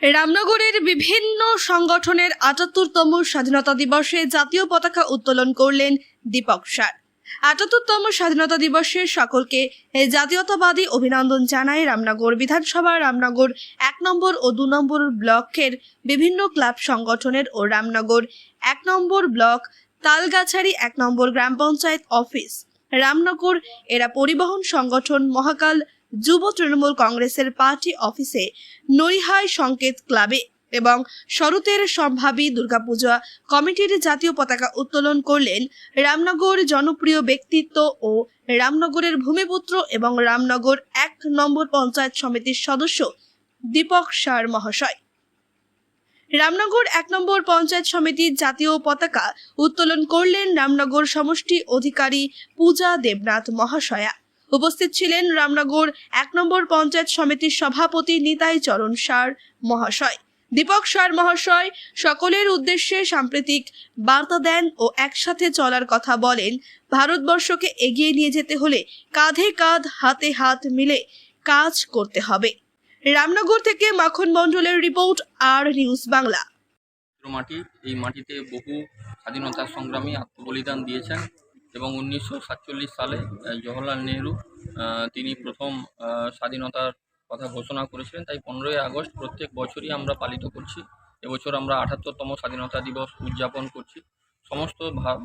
রামনগরের বিভিন্ন সংগঠনের আটাত্তরতম স্বাধীনতা দিবসে জাতীয় পতাকা উত্তোলন করলেন দীপক সার। আটাত্তরতম স্বাধীনতা দিবসে সকলকে জাতীয়তাবাদী অভিনন্দন জানায় রামনগর বিধানসভা, রামনগর এক নম্বর ও দু নম্বর ব্লকের বিভিন্ন ক্লাব সংগঠনের ও রামনগর এক নম্বর ব্লক তালগাছারি এক নম্বর গ্রাম পঞ্চায়েত অফিস। রামনগর এরা পরিবহন সংগঠন, মহাকাল যুব তৃণমূল কংগ্রেসের পার্টি অফিসে নৈহাই সংকেত ক্লাবে এবং শরতের সম্ভাবী দুর্গাপূজা কমিটির জাতীয় পতাকা উত্তোলন করলেন রামনগর জনপ্রিয় ব্যক্তিত্ব ও রামনগরের ভূমিপুত্র এবং রামনগর এক নম্বর পঞ্চায়েত সমিতির সদস্য দীপক সার মহাশয়। রামনগর এক নম্বর পঞ্চায়েত সমিতির জাতীয় পতাকা উত্তোলন করলেন রামনগর সমষ্টি অধিকারী পূজা দেবনাথ মহাশয়া। উপস্থিত ছিলেন রামনগর এক নম্বর পঞ্চায়েত সমিতির সভাপতি নিতাই চরণ সার মহাশয়। দীপক সার মহাশয় সকলের উদ্দেশ্যে সাম্প্রতিক বার্তা দেন ও একসাথে চলার কথা বলেন, ভারতবর্ষকে এগিয়ে নিয়ে যেতে হলে কাঁধে কাঁধ, হাতে হাত মিলে কাজ করতে হবে। রামনগর থেকে মাখন মণ্ডলের রিপোর্ট, আর নিউজ বাংলা। মাটি, এই মাটিতে বহু স্বাধীনতা সংগ্রামী আত্মবলিদান দিয়েছেন। এবং উনিশশো সাতচল্লিশ সালে জওহরলাল নেহরু তিনি প্রথম স্বাধীনতার কথা ঘোষণা করেছিলেন। তাই পনেরোই আগস্ট প্রত্যেক বছরই আমরা পালিত করছি। এবছর আমরা আঠাত্তরতম স্বাধীনতা দিবস উদযাপন করছি। সমস্ত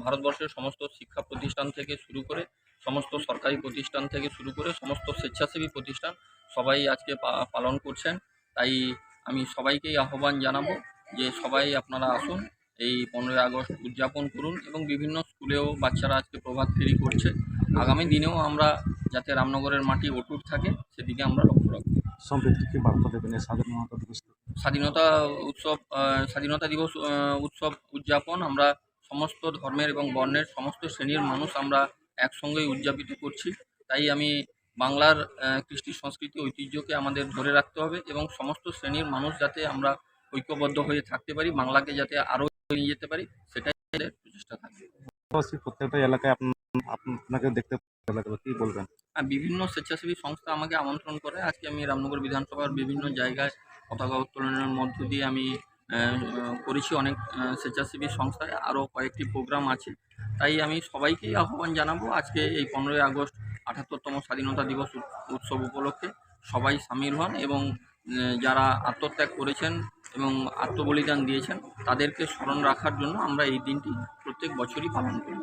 ভারতবর্ষের সমস্ত শিক্ষা প্রতিষ্ঠান থেকে শুরু করে, সমস্ত সরকারি প্রতিষ্ঠান থেকে শুরু করে, সমস্ত স্বেচ্ছাসেবী প্রতিষ্ঠান সবাই আজকে পালন করছেন। তাই আমি সবাইকেই আহ্বান জানাব যে সবাই আপনারা আসুন এই পনেরোই আগস্ট উদযাপন করুন এবং বিভিন্ন স্কুলেও বাচ্চারা আজকে প্রভাত ফেরি করছে। আগামী দিনেও আমরা যাতে রামনগরের মাটি অটুট থাকে সেদিকে আমরা লক্ষ্য রাখব। বার্তা দেবেন স্বাধীনতা দিবস স্বাধীনতা উৎসব স্বাধীনতা দিবস উৎসব উদযাপন আমরা সমস্ত ধর্মের এবং বর্ণের সমস্ত শ্রেণির মানুষ আমরা একসঙ্গেই উদযাপিত করছি। তাই আমি বাংলার কৃষ্টি সংস্কৃতি ঐতিহ্যকে আমাদের ধরে রাখতে হবে এবং সমস্ত শ্রেণির মানুষ যাতে আমরা ঐক্যবদ্ধ হয়ে থাকতে পারি বাংলাকে যাতে আরও নিয়ে যেতে পারি সেটাই প্রচেষ্টা থাকবে। প্রত্যেকটা এলাকায় আপনাকে দেখতে কি বলবেন? বিভিন্ন স্বেচ্ছাসেবী সংস্থা আমাকে আমন্ত্রণ করে আজকে আমি রামনগর বিধানসভার বিভিন্ন জায়গায় পতাকা উত্তোলনের মধ্য দিয়ে আমি করেছি অনেক স্বেচ্ছাসেবী সংস্থায় আরও কয়েকটি প্রোগ্রাম আছে। তাই আমি সবাইকেই আহ্বান জানাব আজকে এই পনেরোই আগস্ট আঠাত্তরতম স্বাধীনতা দিবস উৎসব উপলক্ষে সবাই সামিল হন এবং যারা আত্মত্যাগ করেছেন এবং আত্মবলিদান দিয়েছেন তাদেরকে স্মরণ রাখার জন্য আমরা এই দিনটি প্রত্যেক বছরই পালন করি।